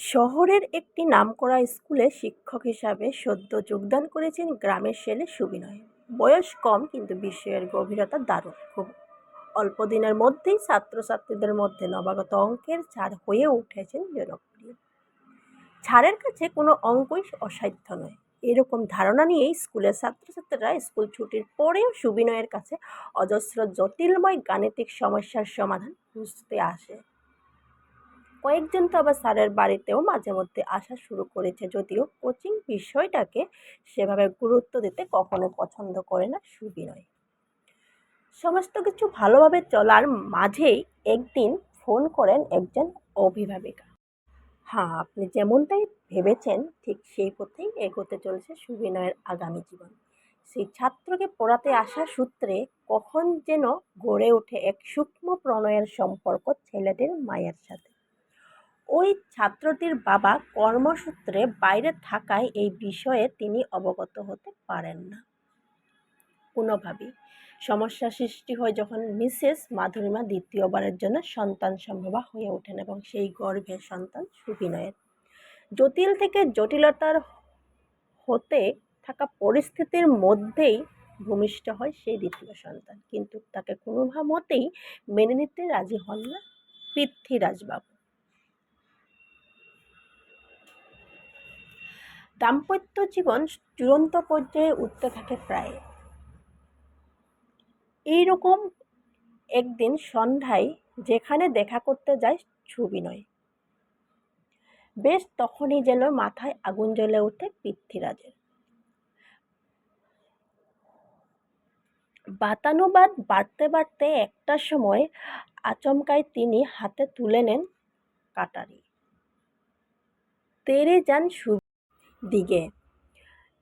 শহরের একটি নামকরা স্কুলে শিক্ষক হিসাবে সদ্য যোগদান করেছেন গ্রামের ছেলে সুবিনয়। বয়স কম, কিন্তু বিষয়ের গভীরতা দারুণ। খুব অল্প দিনের মধ্যেই ছাত্রছাত্রীদের মধ্যে নবাগত অঙ্কের ছাড় হয়ে উঠেছেন জনপ্রিয়। ছাড়ের কাছে কোনো অঙ্কই অসাধ্য নয়। এরকম ধারণা নিয়েই স্কুলের ছাত্রছাত্রীরা স্কুল ছুটির পরেও সুবিনয়ের কাছে অজস্র জটিলময় গাণিতিক সমস্যার সমাধান খুঁজতে আসে। কয়েকজন তো আবার স্যারের বাড়িতেও মাঝে মধ্যে আসা শুরু করেছে, যদিও কোচিং বিষয়টাকে সেভাবে গুরুত্ব দিতে কখনো পছন্দ করে না সুবিনয়। সমস্ত কিছু ভালোভাবে চলার মাঝেই একদিন ফোন করেন একজন অভিভাবিকা। হ্যাঁ আপনি যেমনটাই ভেবেছেন, ঠিক সেই পথেই এগোতে চলছে সুবিনয়ের আগামী জীবন। সেই ছাত্রকে পড়াতে আসা সূত্রে কখন যেন গড়ে ওঠে এক সূক্ষ্ম প্রণয়ের সম্পর্ক ছেলেটির মায়ের সাথে। ওই ছাত্রটির বাবা কর্মসূত্রে বাইরে থাকায় এই বিষয়ে তিনি অবগত হতে পারেন না। কোনোভাবেই। সমস্যা সৃষ্টি হয় যখন মিসেস মাধুরিমা দ্বিতীয়বারের জন্য সন্তান সম্ভবা হয়ে ওঠেন এবং সেই গর্ভের সন্তান সুবিনয়ের। জটিল থেকে জটিলতার হতে থাকা পরিস্থিতির মধ্যেই ভূমিষ্ঠ হয় সেই দ্বিতীয় সন্তান। কিন্তু তাকে কোনোভাবেই মেনে নিতে রাজি হন না পৃথ্বীরাজবাবু। দাম্পত্য জীবন চূড়ান্ত পর্যায়ে উঠতে থাকে প্রায়। এইরকম একদিন সন্ধ্যায় যেখানে দেখা করতে যায় সুবিনয় বেশ তখনই যেন মাথায় আগুন জ্বলে ওঠে পৃথ্বীরাজের। বাতানুবাদ বাড়তে বাড়তে একটা সময় আচমকায় তিনি হাতে তুলে নেন কাটারি। তেড়ে যান দিকে।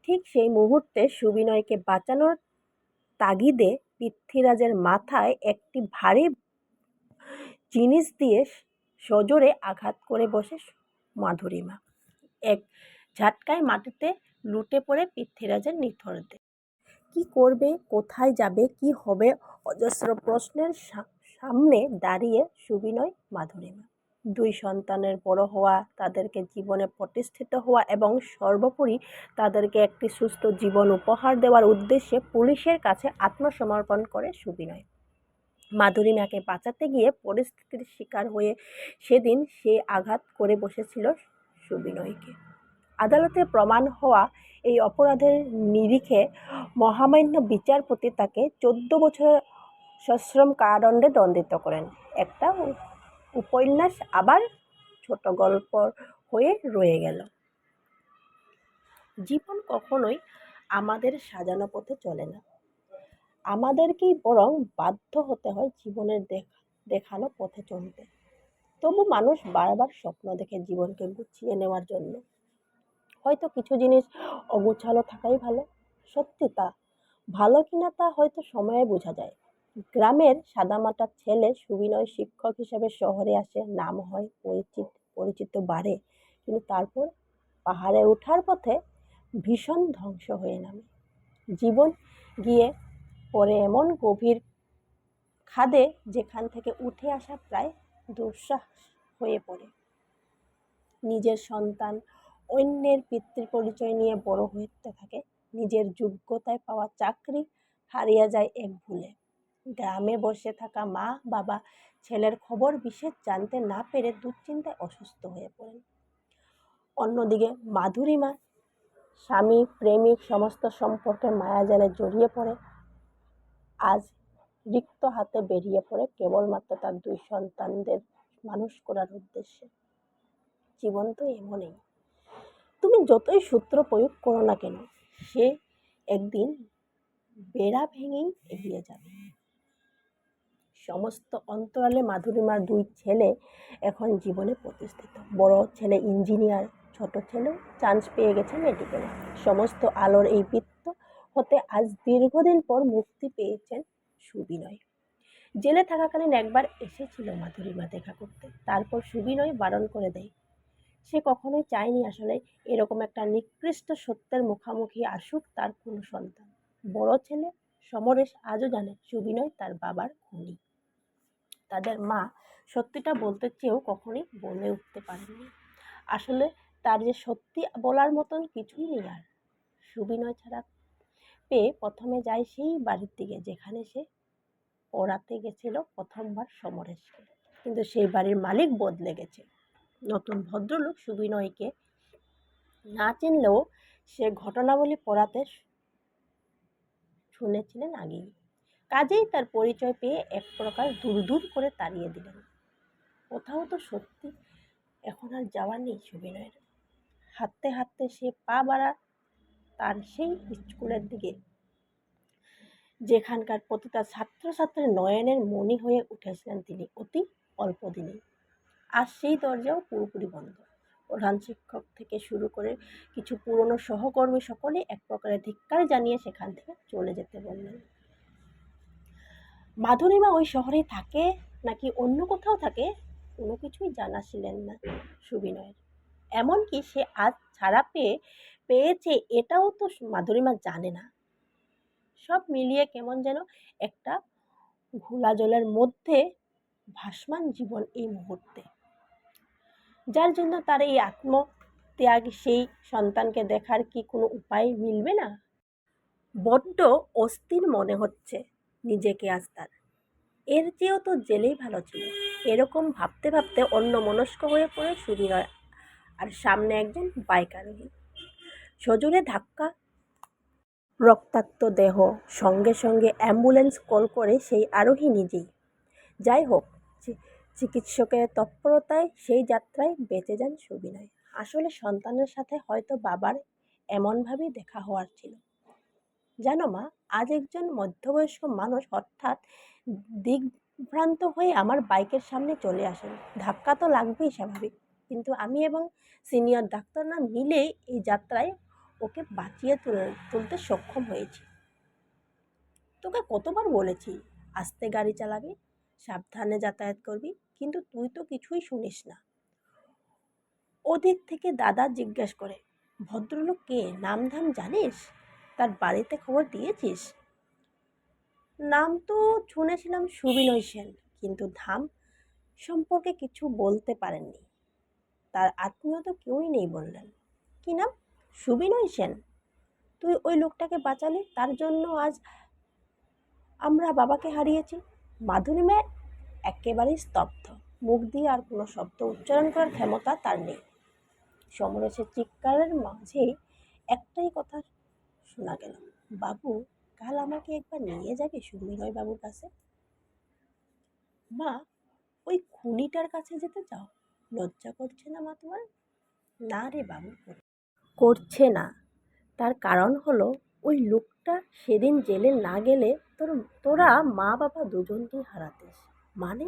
ঠিক সেই মুহূর্তে সুবিনয়কে বাঁচানোর তাগিদে পৃথ্বীরাজের মাথায় একটি ভারী জিনিস দিয়ে সজোরে আঘাত করে বসে মাধুরিমা। এক ঝাটকায় মাটিতে লুটে পড়ে পৃথ্বীরাজের নিথর দেহ। কী করবে? কোথায় যাবে? কি হবে? অজস্র প্রশ্নের সামনে দাঁড়িয়ে সুবিনয় মাধুরিমা। দুই সন্তানের বড় হওয়া, তাদেরকে জীবনে প্রতিষ্ঠিত হওয়া এবং সর্বোপরি তাদেরকে একটি সুস্থ জীবন উপহার দেওয়ার উদ্দেশ্যে পুলিশের কাছে আত্মসমর্পণ করে সুবিনয়। মাধুরী মাধুরিমাকে বাঁচাতে গিয়ে পরিস্থিতির শিকার হয়ে সেদিন সে আঘাত করে বসেছিল সুবিনয়কে। আদালতে প্রমাণ হওয়া এই অপরাধের নিরিখে মহামান্য বিচারপতি তাকে চোদ্দ বছর সশ্রম কারাদণ্ডে দণ্ডিত করেন। একটা উপন্যাস আবার ছোট গল্প হয়ে রয়ে গেল। জীবন কখনোই আমাদের সাজানো পথে চলে না। আমাদেরকেই বরং বাধ্য হতে হয় জীবনের দেখানো পথে চলতে। তবু মানুষ বারবার স্বপ্ন দেখে জীবনকে গুছিয়ে নেওয়ার জন্য। হয়তো কিছু জিনিস অগুছালো থাকাই ভালো। সত্যি তা ভালো কিনা তা হয়তো সময়ে বোঝা যায়। গ্রামের সাদামাটা ছেলে সুবিনয় শিক্ষক হিসেবে শহরে আসে। নাম হয় পরিচিত পরিচিত বাড়ে কিন্তু তারপর পাহাড়ে ওঠার পথে ভীষণ ধ্বংস হয়ে নামে। জীবন গিয়ে পরে এমন গভীর খাদে যেখান থেকে উঠে আসা প্রায় দুঃসাহস হয়ে পড়ে। নিজের সন্তান, অন্যের পিতৃ পরিচয় নিয়ে বড় হতে থাকে। নিজের যোগ্যতায় পাওয়া চাকরি হারিয়ে যায় এক ভুলে। গ্রামে বসে থাকা মা, বাবা, ছেলের খবর বিশেষ জানতে না পেরে দুশ্চিন্তায় অসুস্থ হয়ে পড়েন। অন্যদিকে মাধুরিমা স্বামী, প্রেমিক সমস্ত সম্পর্কে মায়াজালে জড়িয়ে পড়ে। আজ রিক্ত হাতে বেরিয়ে পড়ে কেবলমাত্র তার দুই সন্তানদের মানুষ করার উদ্দেশ্যে। জীবন তো এমনই। তুমি যতই সূত্র প্রয়োগ করো না কেন, সে একদিন বেড়া ভেঙেই এগিয়ে যাবে। সমস্ত অন্তরালে মাধুরিমার দুই ছেলে এখন জীবনে প্রতিষ্ঠিত। বড় ছেলে ইঞ্জিনিয়ার, ছোট ছেলেও চান্স পেয়ে গেছে মেডিকেলে সমস্ত আলোর এই বৃত্ত হতে আজ দীর্ঘদিন পর মুক্তি পেয়েছেন সুবিনয়। জেলে থাকাকালীন একবার এসেছিল মাধুরিমা দেখা করতে। তারপর সুবিনয় বারণ করে দেয়। সে কখনোই চায়নি আসলে এরকম একটা নিকৃষ্ট সত্যের মুখামুখি আসুক তার কোনো সন্তান। বড় ছেলে সমরেশ আজও জানে সুবিনয় তার বাবার খুনি। তাদের মা সত্যিটা বলতে চেয়েও কখনোই বলে উঠতে পারেননি। আসলে তার যে সত্যি বলার মতন কিছুই নেই আর। সুবিনয় ছাড়া পেয়ে প্রথমে যায় সেই বাড়ির দিকে, যেখানে সে পড়াতে গেছিল প্রথমবার সমরেশ কিন্তু সেই বাড়ির মালিক বদলে গেছে। নতুন ভদ্রলোক সুবিনয়কে না চিনলেও সে ঘটনাবলী পড়াতে শুনেছিলেন আগেই। কাজেই তার পরিচয় পেয়ে এক প্রকার দূর দূর করে তাড়িয়ে দিলেন। কোথাও তো সত্যি এখন আর যাওয়ার নেই সুবিনয়ের। হাঁটতে হাঁটতে সে পা বাড়া তার সেই স্কুলের দিকে। যেখানকার প্রতিটা ছাত্রছাত্রীর নয়নের মনি হয়ে উঠেছিলেন তিনি অতি অল্প দিনেই আর সেই দরজাও পুরোপুরি বন্ধ। প্রধান শিক্ষক থেকে শুরু করে কিছু পুরনো সহকর্মী সকলে এক প্রকারের ধিক্কার জানিয়ে সেখান থেকে চলে যেতে বললেন। মাধুরিমা ওই শহরে থাকে নাকি অন্য কোথাও থাকে? কোনো কিছুই জানা ছিলেন না সুবিনয়ের। এমনকি সে আজ ছাড়া পেয়ে, পেয়েছে এটাও তো মাধুরিমা জানে না। সব মিলিয়ে কেমন যেন একটা ঘোলা জলের মধ্যে ভাসমান জীবন এই মুহূর্তে। যার জন্য তার এই আত্মত্যাগ, সেই সন্তানকে দেখার কি কোনো উপায় মিলবে না? বড্ড অস্থির মনে হচ্ছে। নিজেকে আজ তার। এর চেয়েও তো জেলেই ভালো ছিল। এরকম ভাবতে ভাবতে অন্য মনস্ক হয়ে পড়ে সুবিনয় আর সামনে একজন বাইক আরোহী সজোরে ধাক্কা, রক্তাক্ত দেহ, সঙ্গে সঙ্গে অ্যাম্বুলেন্স কল করে সেই আরোহী নিজেই। যাই হোক চিকিৎসকের তৎপরতায় সেই যাত্রায় বেঁচে যান সুবিনয়। আসলে সন্তানের সাথে হয়তো বাবার এমনভাবেই দেখা হওয়ার ছিল। জানো মা? আজ একজন মধ্যবয়স্ক মানুষ হঠাৎ দিকভ্রান্ত হয়ে আমার বাইকের সামনে চলে আসেন ধাক্কা তো লাগবেই স্বাভাবিক, কিন্তু আমি এবং সিনিয়র ডাক্তাররা মিলে এই যাত্রায় ওকে বাঁচিয়ে তুলতে সক্ষম হয়েছি। তোকে কতবার বলেছি, আস্তে গাড়ি চালাবি, সাবধানে যাতায়াত করবি, কিন্তু তুই তো কিছুই শুনিস না। ওদিক থেকে দাদা জিজ্ঞেস করে, ভদ্রলোক কে? নাম ধাম জানিস? তার বাড়িতে খবর দিয়েছিস? নাম তো শুনেছিলাম সুবিনয় সেন, কিন্তু ধাম সম্পর্কে কিছু বলতে পারেননি। তার আত্মীয় তো কেউই নেই বললেন। কি নাম? সুবিনয় সেন? তুই ওই লোকটাকে বাঁচালি, তার জন্য আজ আমরা বাবাকে হারিয়েছি। মাধুরিমা একেবারেই স্তব্ধ। মুখ দিয়ে আর কোনো শব্দ উচ্চারণ করার ক্ষমতা তার নেই। সমরেশের চিৎকারের মাঝে একটাই কথা গেল বাবু, কাল আমাকে একবার নিয়ে যাবে সুবিনয় বাবুর কাছে? মা, ওই খুনিটার কাছে যেতে চাও? লজ্জা করছে না মা তোমার? না রে বাবু করছে না। তার কারণ হলো, ওই লোকটা সেদিন জেলে না গেলে তোর, তোরা মা বাবা দুজনকেই হারাতিস। মানে?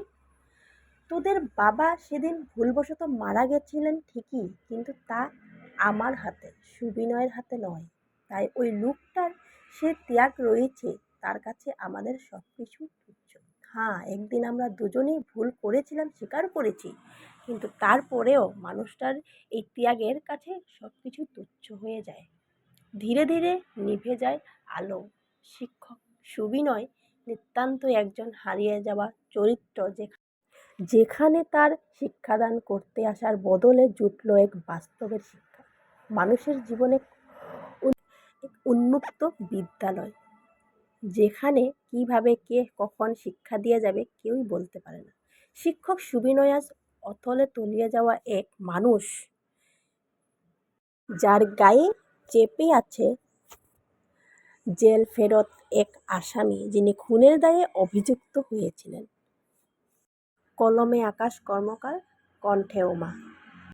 তোদের বাবা সেদিন ভুলবশত মারা গেছিলেন ঠিকই, কিন্তু তা আমার হাতে, সুবিনয়ের হাতে নয়। তাই ওই লোকটার সে ত্যাগ রয়েছে, তার কাছে আমাদের সব কিছু তুচ্ছ। হ্যাঁ একদিন আমরা দুজনেই ভুল করেছিলাম, স্বীকার করেছি, কিন্তু তারপরেও মানুষটার এই ত্যাগের কাছে সব কিছু তুচ্ছ হয়ে যায়। ধীরে ধীরে নিভে যায় আলো। শিক্ষক সুবিনয় নিতান্ত একজন হারিয়ে যাওয়া চরিত্র যেখানে যেখানে তার শিক্ষাদান করতে আসার বদলে জুটল এক বাস্তবের শিক্ষা। মানুষের জীবনে উন্মুক্ত বিদ্যালয়, যেখানে কীভাবে কে কখন শিক্ষা দিয়ে যাবে কেউই বলতে পারে না। শিক্ষক সুবিনয় আজ অথলে তলিয়ে যাওয়া এক মানুষ, যার গায়ে চেপে আছে জেল ফেরত এক আসামি, যিনি খুনের দায়ে অভিযুক্ত হয়েছিলেন। কলমে আকাশ কর্মকার, কণ্ঠে ওমা